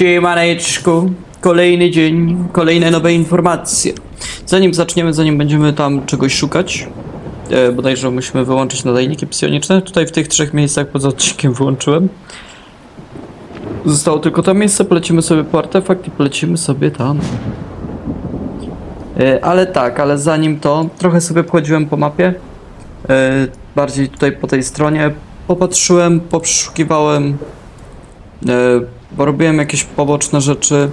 Siemaneczku, kolejny dzień, kolejne nowe informacje. Zanim zaczniemy, zanim będziemy tam czegoś szukać, e, bodajże musimy wyłączyć nadajniki psioniczne. Tutaj w tych trzech miejscach poza odcinkiem wyłączyłem. Zostało tylko to miejsce, polecimy sobie po artefakt i polecimy sobie tam. E, ale tak, ale zanim to, trochę sobie pochodziłem po mapie, e, bardziej tutaj po tej stronie, popatrzyłem, poprzeszukiwałem, bo robiłem jakieś poboczne rzeczy.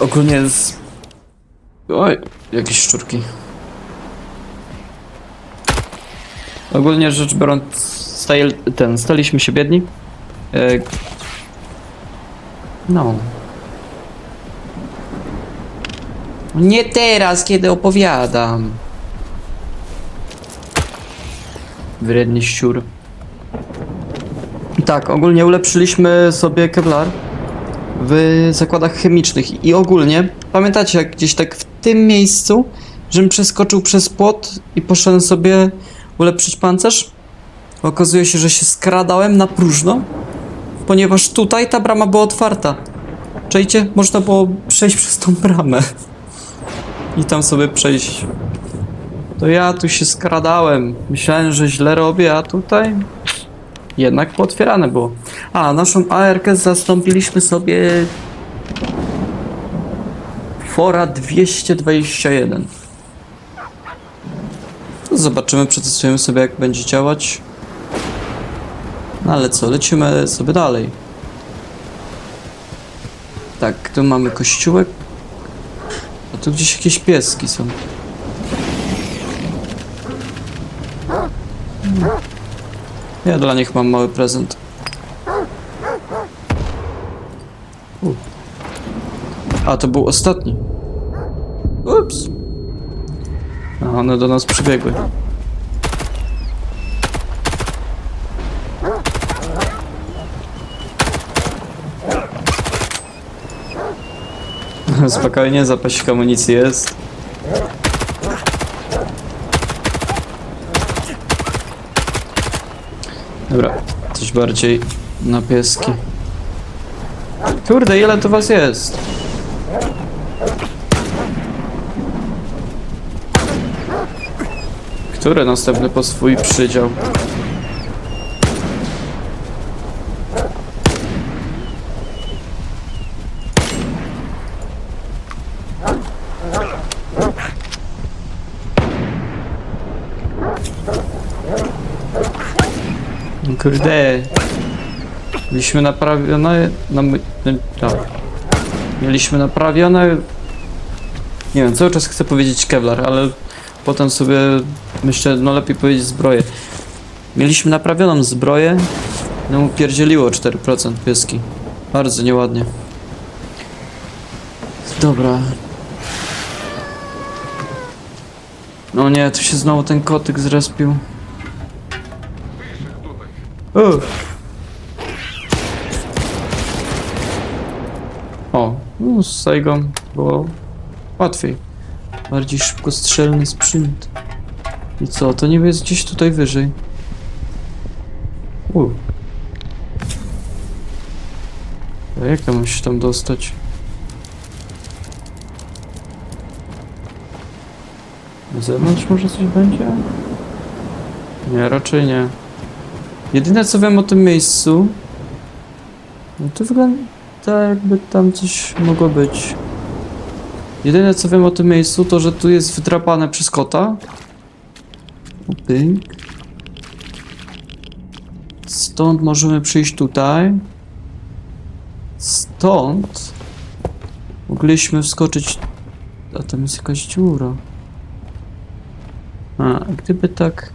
Ogólnie z... Oj, jakieś szczurki. Ogólnie rzecz biorąc, staje, ten, staliśmy się biedni. E, no. Nie teraz, kiedy opowiadam. Wredny ściur. Tak, ogólnie ulepszyliśmy sobie Kevlar w zakładach chemicznych i ogólnie, pamiętacie jak gdzieś tak w tym miejscu, żebym przeskoczył przez płot i poszedłem sobie ulepszyć pancerz? Okazuje się, że się skradałem na próżno, ponieważ tutaj ta brama była otwarta. Czajcie, można było przejść przez tą bramę i tam sobie przejść. To ja tu się skradałem. Myślałem, że źle robię, a tutaj jednak pootwierane było. A, naszą ARK zastąpiliśmy sobie Fora 221. To zobaczymy, przetestujemy sobie jak będzie działać. No ale co, lecimy sobie dalej. Tak, tu mamy kościółek. A tu gdzieś jakieś pieski są. Ja dla nich mam mały prezent. U. A, to był ostatni. Ups. A one do nas przybiegły. Spokojnie, zapasik amunicji jest. Dobra, coś bardziej na pieski. Kurde, ile tu was jest? Który następny po swój przydział? Kurde. Mieliśmy naprawione. No, my, no, tak. Mieliśmy naprawione. Nie wiem, cały czas chcę powiedzieć Kevlar, ale potem sobie myślę, no lepiej powiedzieć zbroję. Mieliśmy naprawioną zbroję. No mu pierdzieliło 4% pieski. Bardzo nieładnie. Dobra. No nie, tu się znowu ten kotyk zrespił. O, no z Saigą było łatwiej. Bardziej szybkostrzelny sprzęt. I co, to niby jest gdzieś tutaj wyżej. U. A jak ja mam się tam dostać? Na zewnątrz może coś będzie? Nie, raczej nie. Jedyne co wiem o tym miejscu, no to wygląda jakby tam coś mogło być. Jedyne co wiem o tym miejscu to, że tu jest wydrapane przez kota. Pyk. Stąd możemy przyjść tutaj. Stąd mogliśmy wskoczyć. A tam jest jakaś dziura. A, gdyby tak.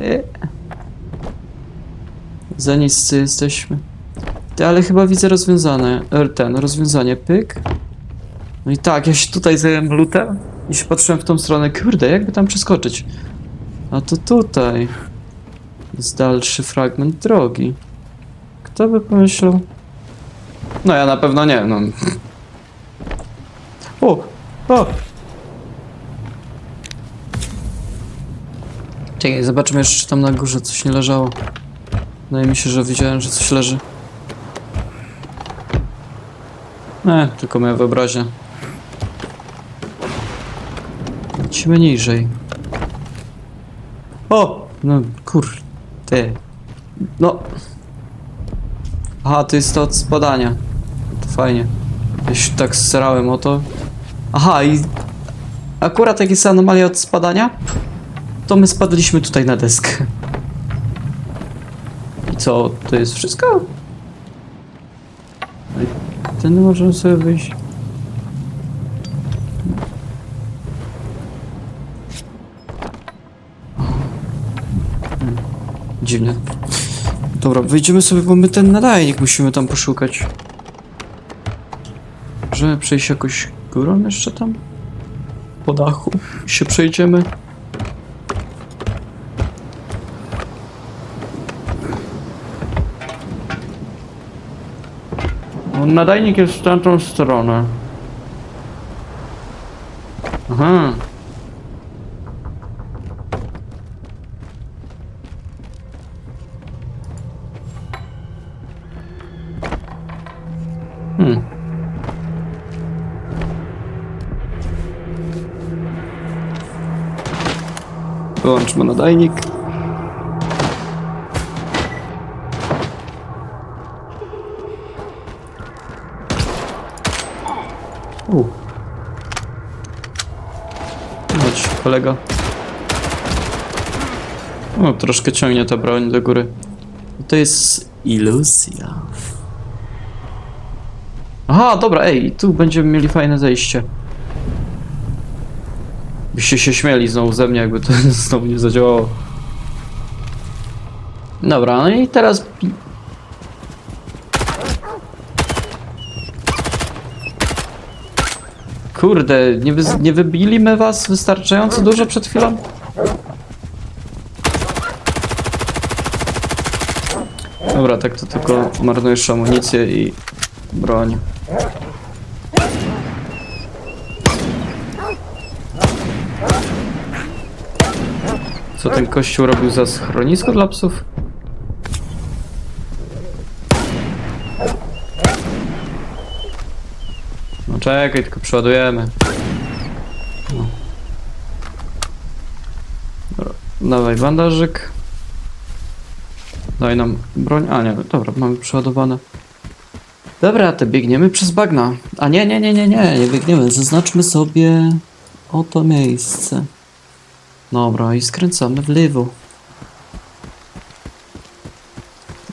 E. Za niscy jesteśmy. Ty, ale chyba widzę rozwiązane. er, Ten, rozwiązanie, pyk. No i tak, ja się tutaj zająłem lutem i się patrzyłem w tą stronę. Kurde, jakby tam przeskoczyć? A to tutaj jest dalszy fragment drogi. Kto by pomyślał? No ja na pewno nie, no. O! O! Czekaj, zobaczymy jeszcze, czy tam na górze coś nie leżało. Wydaje mi się, że widziałem, że coś leży. Nie, tylko moja wyobraźnia. Lecimy niżej. O! No kurde. No. Aha, to jest to od spadania. To fajnie. Ja się tak starałem o to. Aha, i akurat jak jest od spadania, to my spadliśmy tutaj na deskę. I co, to jest wszystko? No Ten możemy sobie wyjść. Dziwne. Dobra, wyjdziemy sobie, bo my ten nadajnik musimy tam poszukać. Możemy przejść jakoś górą jeszcze tam? Po dachu się przejdziemy. Nadajnik jest w tamtą stronę. Aha. Hmm. Wyłączmy nadajnik. Kolego. O, troszkę ciągnie ta broń do góry. To jest iluzja. Aha, dobra, ej, tu będziemy mieli fajne zejście. Byście się śmieli znowu ze mnie, jakby to znowu nie zadziałało. Dobra, no i teraz... Kurde, nie, wy, nie wybiliśmy was wystarczająco dużo przed chwilą? Dobra, tak to tylko marnujesz amunicję i broń. Co ten kościół robił za schronisko dla psów? Czekaj, tylko przeładujemy. No. Dobra, dawaj bandażyk. Daj nam broń. A nie, dobra, mamy przeładowane. Dobra, to biegniemy przez bagna. A nie, nie, nie, nie, nie, nie biegniemy. Zaznaczmy sobie oto miejsce. Dobra, i skręcamy w lewo.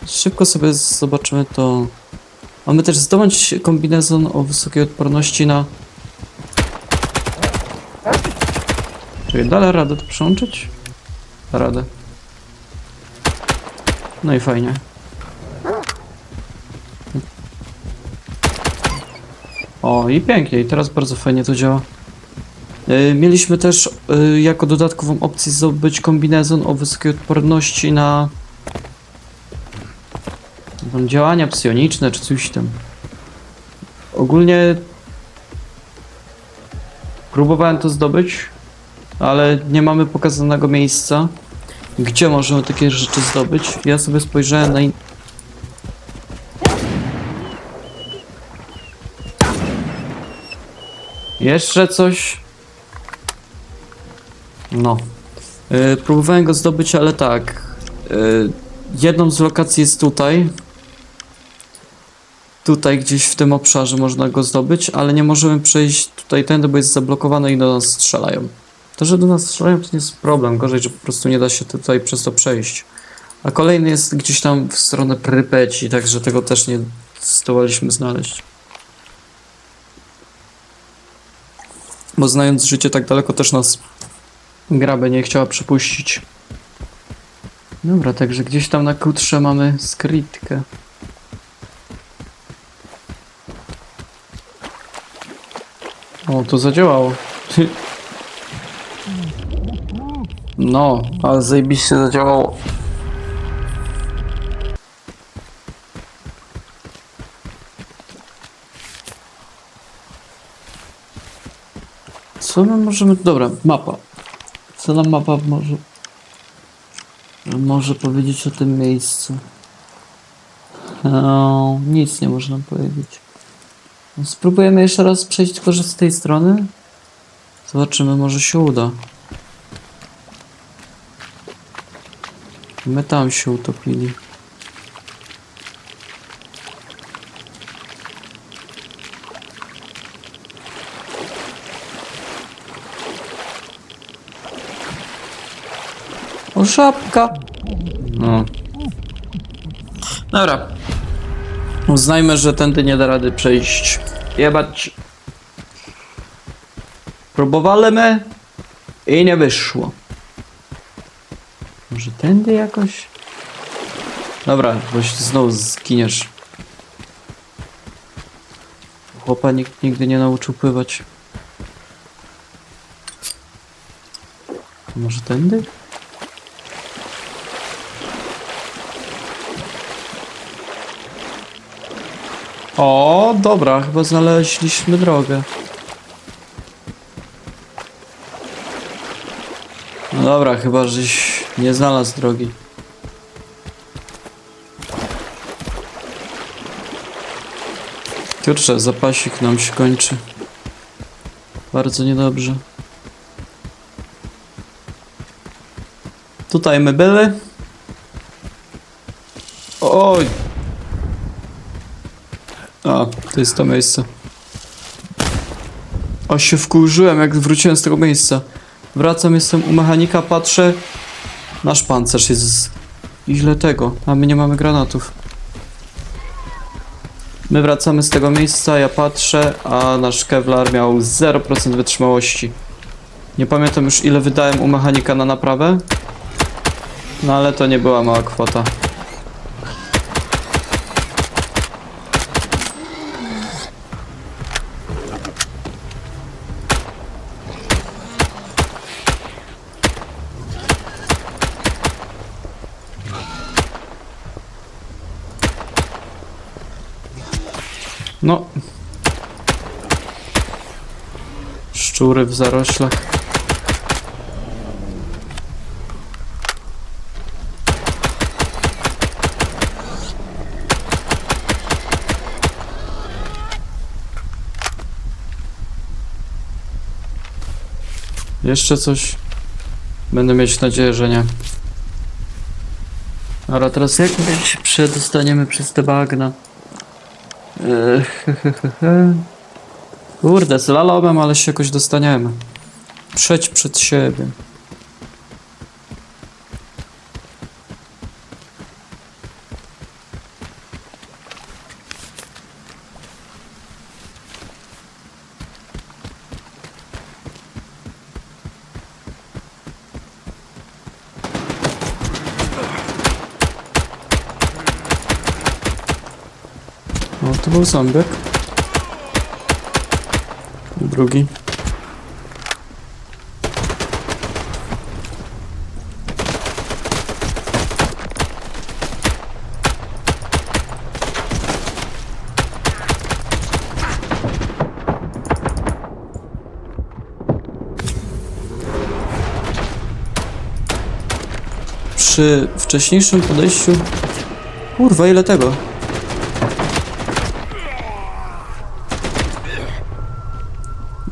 Szybko sobie zobaczymy to. Mamy też zdobądź kombinezon o wysokiej odporności na... Czyli dalej radę to przełączyć? Radę. No i fajnie. O, i pięknie, i teraz bardzo fajnie to działa. Yy, Mieliśmy też yy, jako dodatkową opcję zdobyć kombinezon o wysokiej odporności na tam działania psioniczne czy coś tam. Ogólnie próbowałem to zdobyć, ale nie mamy pokazanego miejsca, gdzie możemy takie rzeczy zdobyć. Ja sobie spojrzałem na in... Jeszcze coś. No. Yy, próbowałem go zdobyć, ale tak. Yy, jedną z lokacji jest tutaj. Tutaj gdzieś w tym obszarze można go zdobyć, ale nie możemy przejść tutaj tędy, bo jest zablokowane i do nas strzelają. To, że do nas strzelają, to nie jest problem. Gorzej, że po prostu nie da się tutaj przez to przejść. A kolejny jest gdzieś tam w stronę Prypeci, także tego też nie zdołaliśmy znaleźć. Bo znając życie tak daleko też nas gra by nie chciała przypuścić. Dobra, także gdzieś tam na kutrze mamy skrytkę. O, to zadziałało. No, ale zajebiście zadziałało. Co my możemy... Dobra, mapa. Co nam mapa może... Może powiedzieć o tym miejscu? No, nic nie można powiedzieć. Spróbujemy jeszcze raz przejść tylko że z tej strony. Zobaczymy, może się uda. My tam się utopili. O, żabka! No. Dobra. Uznajmy, że tędy nie da rady przejść. Jebać. Próbowaliśmy i nie wyszło. Może tędy jakoś? Dobra, bo się znowu zginiesz. Chłopa nikt nigdy nie nauczył pływać. Może tędy? O, dobra, chyba znaleźliśmy drogę. No dobra, chyba żeś nie znalazł drogi. Kurczę, zapasik nam się kończy. Bardzo niedobrze. Tutaj my były. Oj, to jest to miejsce. O, się wkurzyłem, jak wróciłem z tego miejsca. Wracam, jestem u mechanika, patrzę. Nasz pancerz jest... Ile tego? A my nie mamy granatów. My wracamy z tego miejsca, ja patrzę, a nasz Kevlar miał 0% wytrzymałości. Nie pamiętam już ile wydałem u mechanika na naprawę. No ale to nie była mała kwota. No. Szczury w zaroślach. Jeszcze coś? Będę mieć nadzieję, że nie. Dobra, teraz jak my się przedostaniemy przez te bagna? Ech, Kurde, slalomem, ale się jakoś dostaniemy. Przeć przed siebie. O, to. Drugi. Przy wcześniejszym podejściu... Kurwa, ile tego?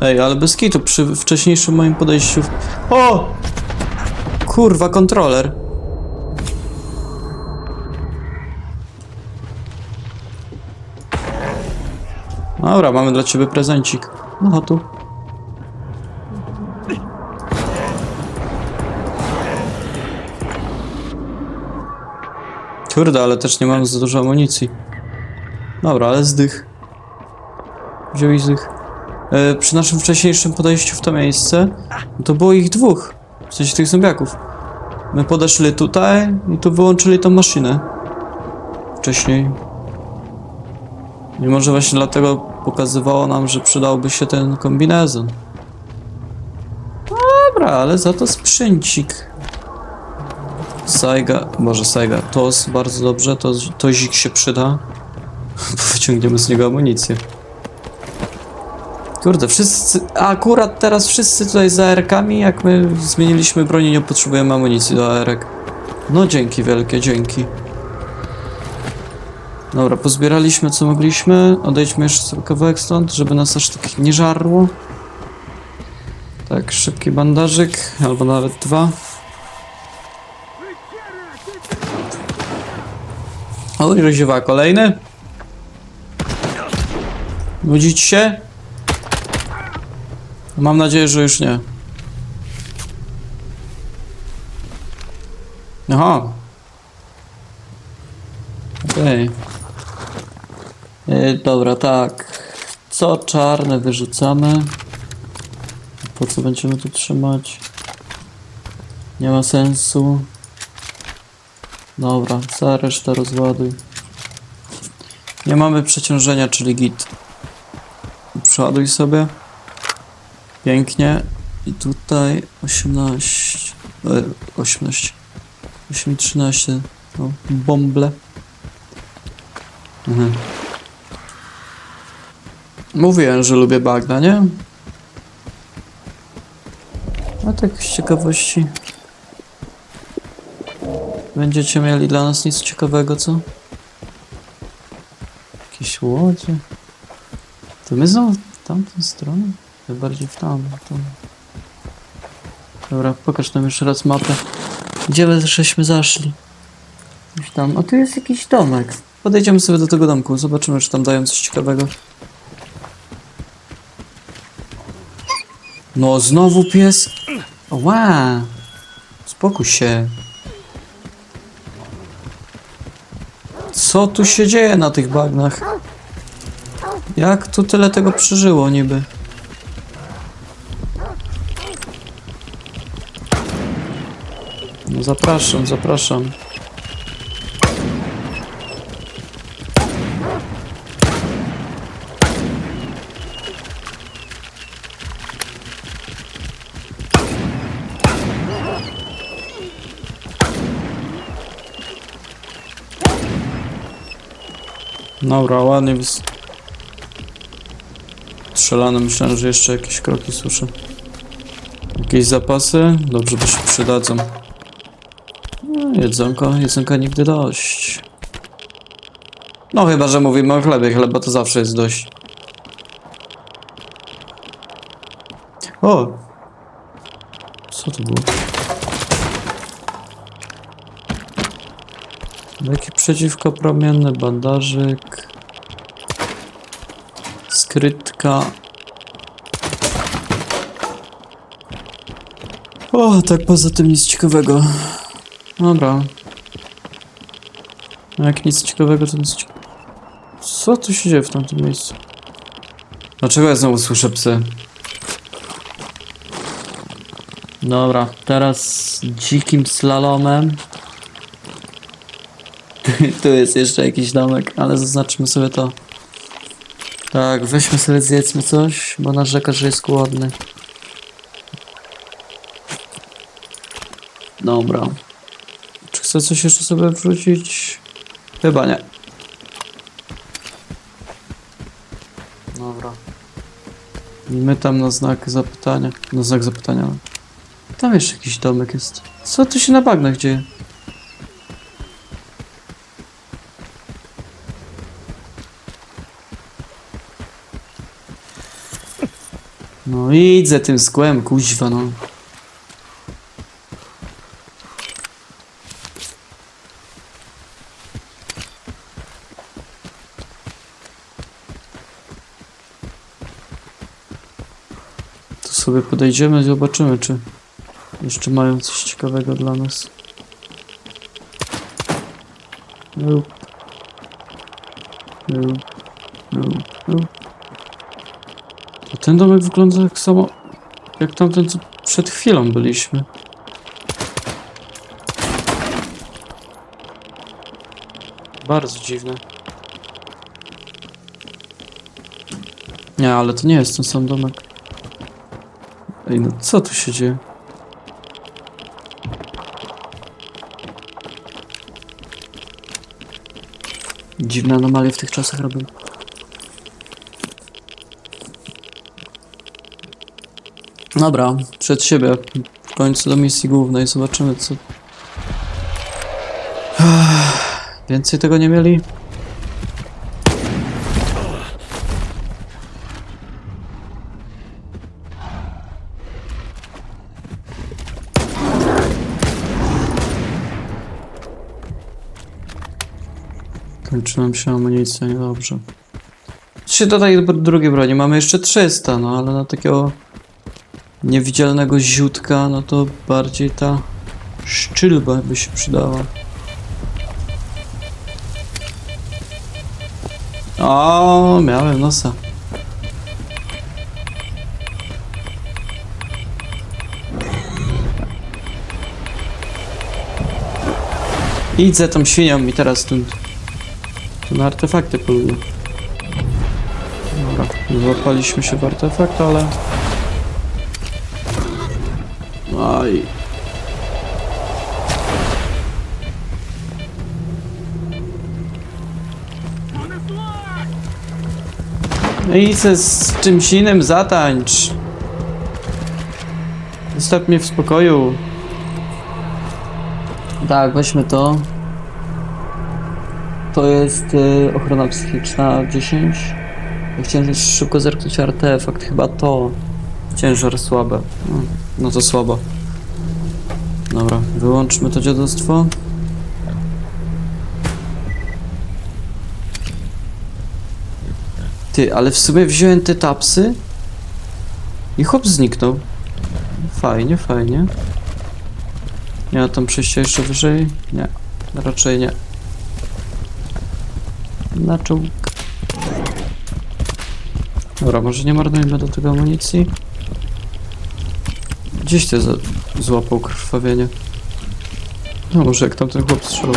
Ej, ale bez kitu, przy wcześniejszym moim podejściu... O! Kurwa, kontroler. Dobra, mamy dla ciebie prezencik. No tu. Kurde, ale też nie mam za dużo amunicji. Dobra, ale zdych. Wziął i zdych. E, przy naszym wcześniejszym podejściu w to miejsce, to było ich dwóch. W sensie tych zombiaków. My podeszli tutaj i tu wyłączyli tą maszynę. Wcześniej. I może właśnie dlatego pokazywało nam, że przydałby się ten kombinezon. Dobra, ale za to sprzęcik. Saiga, może Saiga, Tos bardzo dobrze, to, Tozik się przyda. Wyciągniemy z niego amunicję. Kurde, wszyscy, akurat teraz wszyscy tutaj z AR-kami, jak my zmieniliśmy broń i nie potrzebujemy amunicji do AR-ek. No dzięki wielkie, dzięki. Dobra, pozbieraliśmy co mogliśmy. Odejdźmy jeszcze kawałek stąd, żeby nas aż tak nie żarło. Tak, szybki bandażyk, albo nawet dwa. O, roziewa kolejny. Nudzić się? Mam nadzieję, że już nie. Aha. Okej. Yy, dobra, tak. Co czarne wyrzucamy. Po co będziemy tu trzymać? Nie ma sensu. Dobra, za resztę rozładuj. Nie mamy przeciążenia, czyli git. Przeładuj sobie. Pięknie. I tutaj 18. E, 18. 8 i 13. No, bąble. Mhm. Mówiłem, że lubię bagna, nie? A tak z ciekawości. Będziecie mieli dla nas nic ciekawego, co? Jakieś łodzie? To my znowu w tamtą stronę? Bardziej w tamtą. Dobra, pokaż nam jeszcze raz mapę. Gdzie my żeśmy zaszli? Gdzieś tam. A tu jest jakiś domek. Podejdziemy sobie do tego domku, zobaczymy, czy tam dają coś ciekawego. No, znowu pies. Ła! Spokój się. Co tu się dzieje na tych bagnach? Jak tu tyle tego przeżyło niby? Zapraszam, zapraszam. Dobra, ładnie. Strzelane, myślałem, że jeszcze jakieś kroki słyszę. Jakieś zapasy? Dobrze, bo się przydadzą. Jedzonko, jedzonka nigdy dość. No chyba, że mówimy o chlebie, chleba to zawsze jest dość. O! Co to było? Leki przeciwkopromienne, bandażyk. Skrytka. O, tak poza tym nic ciekawego. Dobra. No jak nic ciekawego, to nic ciekawego. Co tu się dzieje w tamtym miejscu? Dlaczego ja znowu słyszę psy? Dobra, teraz dzikim slalomem. tu jest jeszcze jakiś domek, ale zaznaczmy sobie to. Tak, weźmy sobie zjedzmy coś, bo narzeka, że jest głodny. Dobra. Chcę coś jeszcze sobie wrzucić? Chyba nie. Dobra. My tam na znak zapytania. Na znak zapytania. Tam jeszcze jakiś domek jest. Co tu się na bagnach dzieje? No idę tym skłem, kuźwa no. To sobie podejdziemy i zobaczymy, czy jeszcze mają coś ciekawego dla nas. Nope. Nope. Nope. Nope. To ten domek wygląda tak samo jak tamten, co przed chwilą byliśmy. Bardzo dziwne. Nie, ale to nie jest ten sam domek. Ej, no co tu się dzieje? Dziwne anomalie w tych czasach robią. Dobra, przed siebie. W końcu do misji głównej. Zobaczymy, co... Więcej tego nie mieli? Kończy nam się amunicja, niedobrze. Się do tej drugiej broni mamy jeszcze 300, no ale na takiego niewidzialnego ziutka, no to bardziej ta szczylba by się przydała. O, miałem nosa. Za tą świnią i teraz tu, tu na artefakty poluję. Dobra, złapaliśmy się w artefakt, ale... Aj. No i z czymś innym zatańcz. Zostaw mnie w spokoju. Tak, weźmy to. To jest y, ochrona psychiczna 10. Ja chciałem szybko zerknąć artefakt, chyba to. Ciężar słabe. No, no to słabo. Dobra, wyłączmy to dziadostwo. Ty, ale w sumie wziąłem te tapsy i hop zniknął. Fajnie, fajnie. Nie ma tam przejścia jeszcze wyżej? Nie, raczej nie. Na czołg. Dobra, może nie marnujmy do tego amunicji. Gdzieś ty złapał krwawienie. No może jak tam ten chłop strzelał.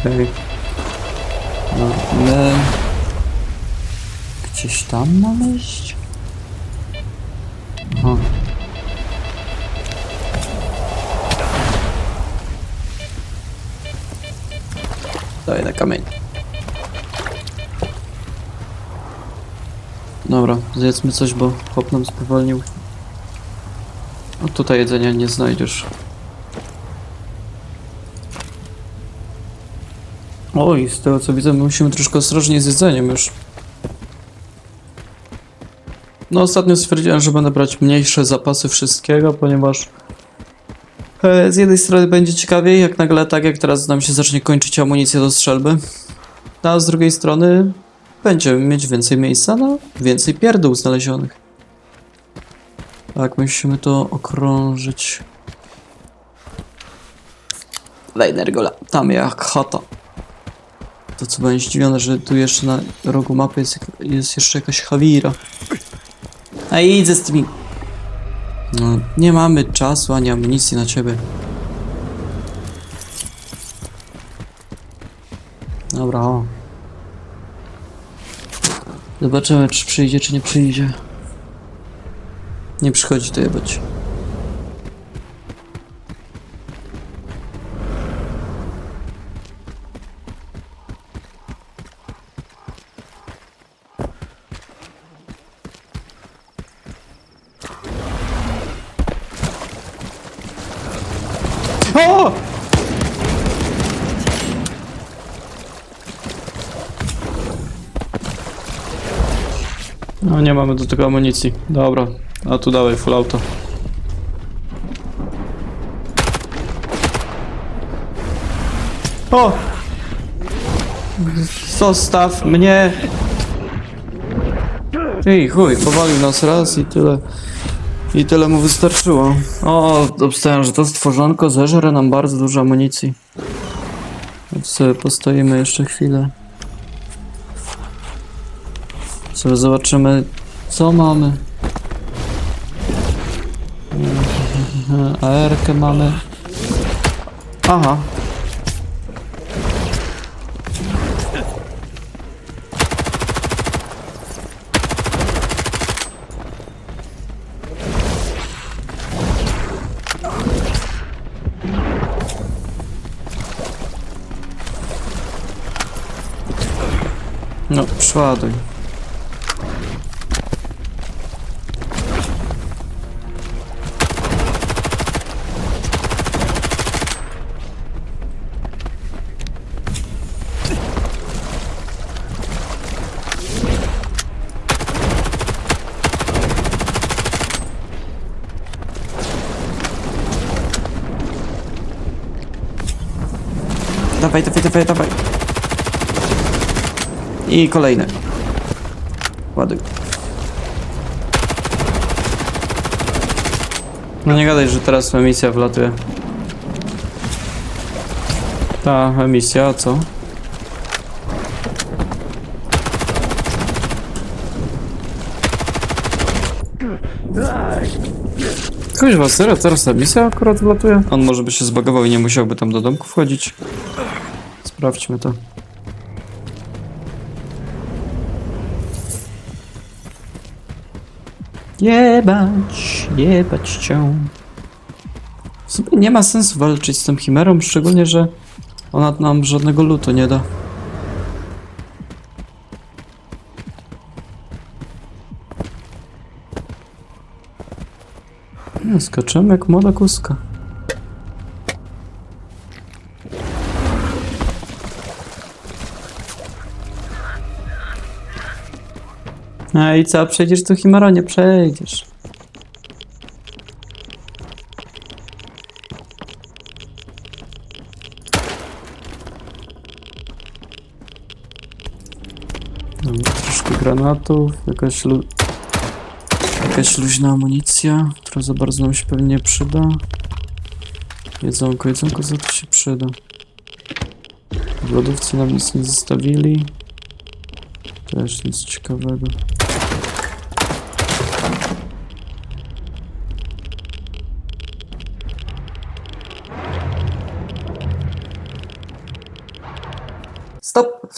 Okej. No, my... Gdzieś tam mamy iść? Daj na kamień. Dobra, zjedzmy coś, bo chłop nam spowolnił. O, tutaj jedzenia nie znajdziesz. Oj, z tego co widzę, my musimy troszkę ostrożniej z jedzeniem już. No ostatnio stwierdziłem, że będę brać mniejsze zapasy wszystkiego, ponieważ z jednej strony będzie ciekawiej, jak nagle tak jak teraz nam się zacznie kończyć amunicja do strzelby, a z drugiej strony będziemy mieć więcej miejsca na więcej pierdół znalezionych. Tak, musimy to okrążyć. Lejnergola, tam jak chata. To co będzie zdziwione, że tu jeszcze na rogu mapy jest, jest jeszcze jakaś Hawira. A idę z tymi... No, nie mamy czasu ani amunicji na ciebie. Dobra, o. Zobaczymy, czy przyjdzie, czy nie przyjdzie. Nie przychodzi to jebać. O! No nie mamy do tego amunicji. Dobra, a tu dawaj full auto. O! Zostaw mnie! Ej, chuj, powalił nas raz i tyle. I tyle mu wystarczyło. O, obstałem, że to stworzonko zeżre nam bardzo dużo amunicji. Więc sobie postoimy jeszcze chwilę. Sobie zobaczymy, co mamy. AR-kę mamy. Aha. No, przeładuj. Dawaj, dawaj, dawaj, dawaj. I kolejny. Ładuj. No nie gadaj, że teraz emisja wlatuje. Ta emisja, a co? Kuźwa, serio, teraz emisja akurat wlatuje? On może by się zbagował i nie musiałby tam do domku wchodzić. Sprawdźmy to. Jebać, jebać cię. W sumie nie ma sensu walczyć z tą chimerą, szczególnie, że ona nam żadnego lutu nie da. No, Skaczemy jak młoda kuska. A i co, przejdziesz tu Himara? Nie przejdziesz. Dobra, troszkę granatów, jakaś lu... Jakaś luźna amunicja, która za bardzo nam się pewnie nie przyda. Jedzonko, jedzonko za to się przyda. W lodówce nam nic nie zostawili. Też nic ciekawego.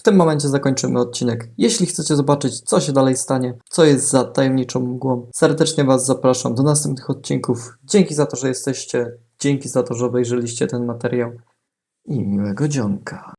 Tym momencie zakończymy odcinek. Jeśli chcecie zobaczyć, co się dalej stanie, co jest za tajemniczą mgłą, serdecznie Was zapraszam do następnych odcinków. Dzięki za to, że jesteście, dzięki za to, że obejrzeliście ten materiał i miłego dzionka.